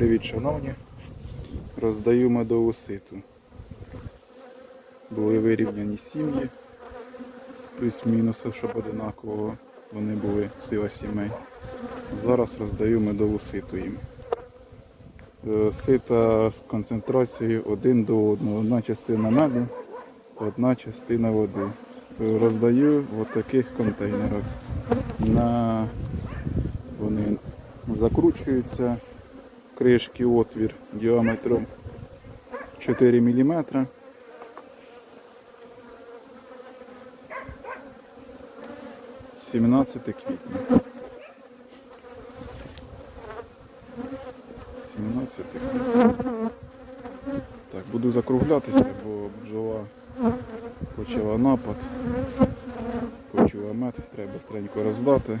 привіт, шановні. Роздаю медову ситу. Були вирівняні сім'ї, плюс-мінус, щоб одинаково вони були сила сімей. Зараз роздаю медову ситу їм. Е, Сита з концентрацією один до одного. Одна частина меду, одна частина води. Е, Роздаю в таких контейнерах. На... Вони закручуються кришки отвір діаметром 4 мм. Сімнадцяте квітня. 17 квітня. Так, буду закруглятися, бо бджола почала напад. Почула мед, треба стренько роздати.